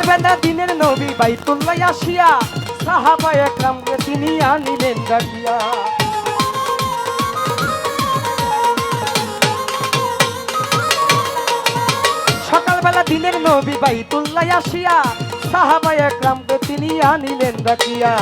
সকালবেলা দিনের নবী বাইতুল্লাহ আসিয়া, সাহাবা একরামকে তিনি আনিলেন ডাকিয়া। সকালবেলা দিনের নবী বাইতুল্লাহ আসিয়া, সাহাবা একরামকে তিনি আনিলেন ডাকিয়া।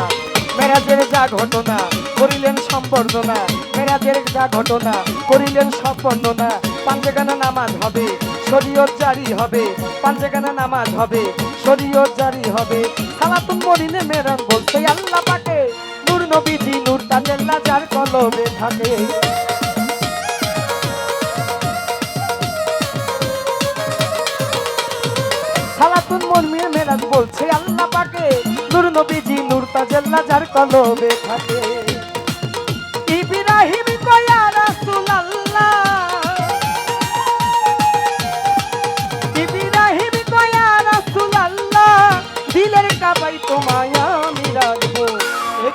মেরাজের যা ঘটনা, করিলেন সম্বর্ধনা। মেরাজের যা ঘটনা, করিলেন সম্পন্ননা পাঞ্চেগানা নামাজ হবে শরীয়ত জারি হবে পাঞ্চেগানা নামাজ হবে শরীয়ত জারি হবে। সালাতুন মরিনে মেরাজ বলছে, আল্লাহ পাকে, নূর নবীজি নূর তাজেল্লা যার কলবে থাকে। সালাতুন মরমির মেরাজ বলছে, আল্লাহ পাকে, নূর নবীজি নূর তাজাল্লা যার কলবে থাকে।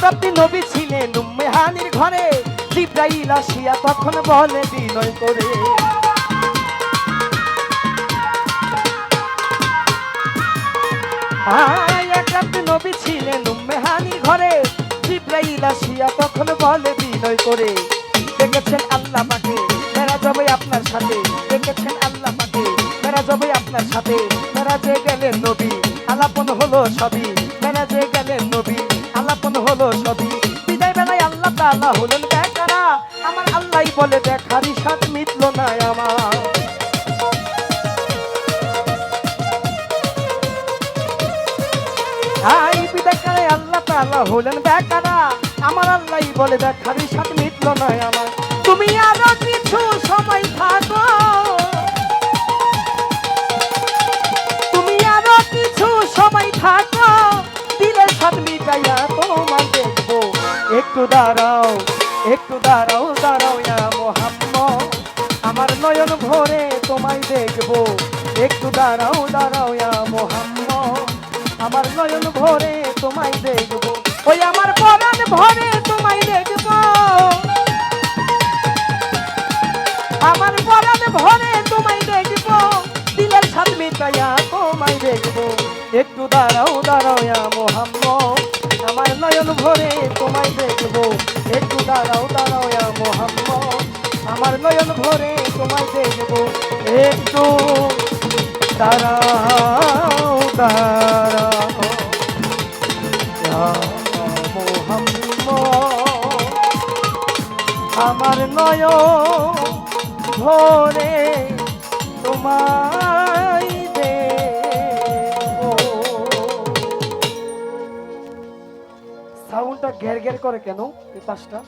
এক নবী ছিলেন উম্মেহানির ঘরে। জিব্রাইল আসিয়া তখন বলে, বিনয় করে। এক নবী ছিলেন উম্মেহানির ঘরে। জিব্রাইল আসিয়া তখন বলে, বিনয় করে। দেখেছেন আল্লাহ মেরা যাবে আপনার সাথে। দেখেছেন আল্লাহ পাকে? মেরা যাবে আপনার সাথে? মেরা যে গেলেন নবী। আলাপন হলো সবই যে গেলেন নবী, আলাপন হলো সবই। বিদায় বেলায় আল্লাহ তাআলা হলেন বেকারা আমার আল্লাহই বলে দেখারই সাথ মিটলো না আমার। আল্লাহ তাআলা হলেন বেকারা আমার আল্লাহই বলে দেখারই সাথ মিটলো না আমার। তোমার দেখব। একটু দাঁড়াও একটু দাঁড়াও দাঁড়াও ইয়া মোহাম্মদ আমার নয়ন ভরে তোমায় দেখব। একটু দাঁড়াও দাঁড়াও ইয়া মোহাম্মদ আমার নয়ন ভরে তোমায় দেখব। ওই আমার পরাণ ভরে তোমায় দেখব। আমার পরাণ ভরে তোমায় দেখব। দিলের সাথ মিটাইয়া তোমায় দেখব। একটু দাঁড়াও দাঁড়াও ইয়া মোহাম্মদ নয়ন ভরে তোমায় দেখব। একটু দাঁড়াও দাঁড়াও মোহাম্মদ। আমার নয়ন ভরে তোমায় দেখব। একটু দাঁড়াও দাঁড়াও। মোহাম্মদ, আমার নয় ভরে তোমায় ঘের ঘের করে কেন এই পাশটা